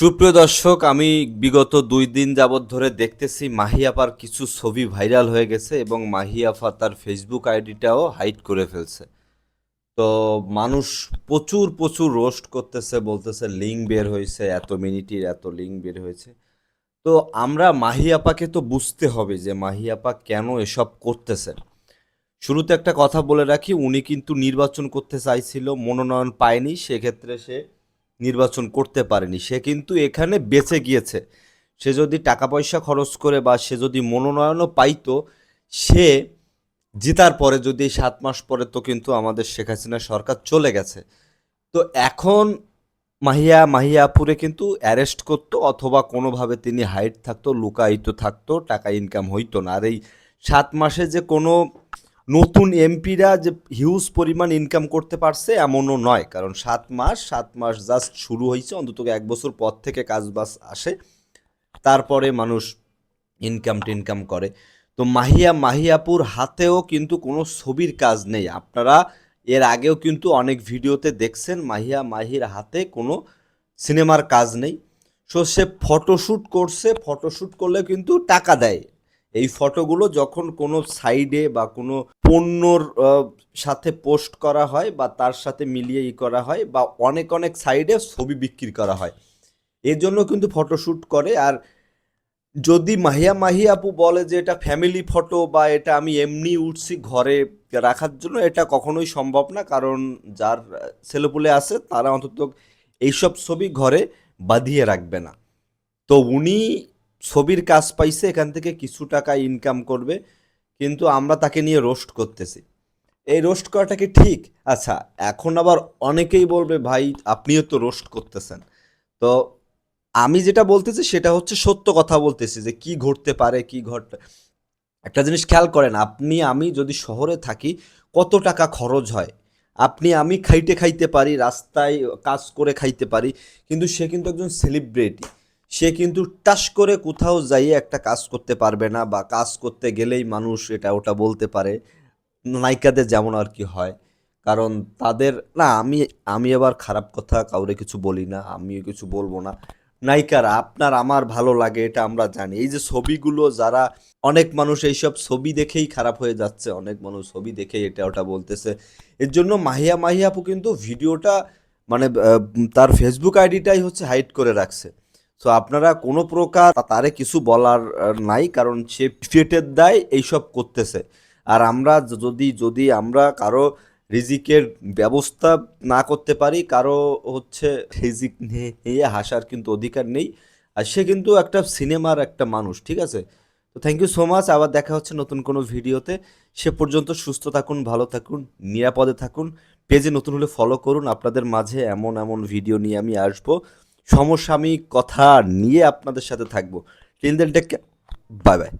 সুপ্রিয় দর্শক, আমি বিগত দুই দিন যাবৎ ধরে দেখতেছি মাহিয়াপার কিছু ছবি ভাইরাল হয়ে গেছে এবং মাহিয়াফা তার ফেসবুক আইডিটাও হাইড করে ফেলছে। তো মানুষ প্রচুর প্রচুর রোস্ট করতেছে, বলতেছে লিঙ্ক বের হয়েছে, এত মিনিটের এত লিঙ্ক বের হয়েছে। তো আমরা মাহিয়াপাকে তো বুঝতে হবে যে মাহিয়াপা কেন এসব করতেছে। শুরুতে একটা কথা বলে রাখি, উনি কিন্তু নির্বাচন করতে চাইছিল, মনোনয়ন পায়নি, সেক্ষেত্রে সে নির্বাচন করতে পারেনি। সে কিন্তু এখানে বেঁচে গিয়েছে। সে যদি টাকা পয়সা খরচ করে বা সে যদি মনোনয়নও পাইতো, সে জেতার পরে যদি সাত মাস পরে তো কিন্তু আমাদের শেখ হাসিনা সরকার চলে গেছে। তো এখন মাহিয়া মাহিয়াপুরে কিন্তু অ্যারেস্ট করতো অথবা কোনোভাবে তিনি হাইট থাকতো, লুকায়িত থাকতো, টাকা ইনকাম হইতো না। আর এই সাত মাসে যে কোনো নতুন এমপিরা যে হিউজ পরিমাণ ইনকাম করতে পারছে, এমনও নয়। কারণ সাত মাস সাত মাস জাস্ট শুরু হয়েছে অন্তত এক বছর পর থেকে কাজ বাস আসে। তারপরে মানুষ ইনকাম টিনকাম করে। তো মাহিয়া, মাহিয়াপুর হাতেও কিন্তু কোনো ছবির কাজ নেই। আপনারা এর আগেও কিন্তু অনেক ভিডিওতে দেখছেন, মাহিয়া, মাহির হাতে কোনো সিনেমার কাজ নেই। সো সে ফটোশ্যুট করছে ফটোশ্যুট করলে কিন্তু টাকা দেয়। এই ফটোগুলো যখন কোনো সাইডে বা কোনো পণ্যর সাথে পোস্ট করা হয় বা তার সাথে মিলিয়ে ই করা হয় বা অনেক অনেক সাইডে ছবি বিক্রি করা হয়। এর জন্য কিন্তু ফটোশ্যুট করে। আর যদি মাহিয়া মাহি আপু বলে যে এটা ফ্যামিলি ফটো বা এটা আমি এমনি উঠছি ঘরে রাখার জন্য, এটা কখনোই সম্ভব না। কারণ যার ছেলেপুলে আছে, তারা অন্তত এইসব ছবি ঘরে বাঁধিয়ে রাখবে না। তো উনি ছবির কাজ পাইছে, এখান থেকে কিছু টাকা ইনকাম করবে, কিন্তু আমরা তাকে নিয়ে রোস্ট করতেছি। এই রোস্ট করাটা কি ঠিক? আচ্ছা এখন আবার অনেকেই বলবে, ভাই, আপনিও তো রোস্ট করতেছেন। তো আমি যেটা বলতেছি, সেটা হচ্ছে সত্য কথা বলতেছি, যে কি ঘটতে পারে, কি ঘট একটা জিনিস খেয়াল করেন, আপনি, আমি যদি শহরে থাকি, কত টাকা খরচ হয়? আপনি, আমি খাইতে খাইতে পারি, রাস্তায় কাজ করে খাইতে পারি, কিন্তু সে কিন্তু একজন সেলিব্রিটি সে কিন্তু টাস করে কোথাও যাইয়ে একটা কাজ করতে পারবে না বা কাজ করতে গেলেই মানুষ এটা ওটা বলতে পারে। নায়িকাদের যেমন আর কি হয়। কারণ তাদের, না, আমি আমি আবার খারাপ কথা কাউরে কিছু বলি না, আমিও কিছু বলব না। নায়িকারা, আপনার আমার ভালো লাগে, এটা আমরা জানি। এই যে ছবিগুলো যারা, অনেক মানুষ এইসব ছবি দেখেই খারাপ হয়ে যাচ্ছে, অনেক মানুষ ছবি দেখেই এটা ওটা বলতেছে। এর জন্য মাহিয়া মাহিয়া আপু কিন্তু ভিডিওটা মানে তার ফেসবুক আইডিটাই হচ্ছে হাইড করে রাখছে। সো আপনারা কোনো প্রকার তারে কিছু বলার নাই, কারণ সে ফেটের দায় এইসব করতেছে। আর আমরা যদি যদি আমরা কারও রিজিকের ব্যবস্থা না করতে পারি, কারও হচ্ছে রিজিক নিয়ে হাসার কিন্তু অধিকার নেই। আর সে কিন্তু একটা সিনেমার একটা মানুষ, ঠিক আছে? তো থ্যাংক ইউ সো মাচ আবার দেখা হচ্ছে নতুন কোনো ভিডিওতে। সে পর্যন্ত সুস্থ থাকুন, ভালো থাকুন, নিরাপদে থাকুন। পেজে নতুন হলে ফলো করুন। আপনাদের মাঝে এমন এমন ভিডিও নিয়ে আমি আসব। সমসাময়িক কথা নিয়ে আপনাদের সাথে থাকব। Till then take bye bye.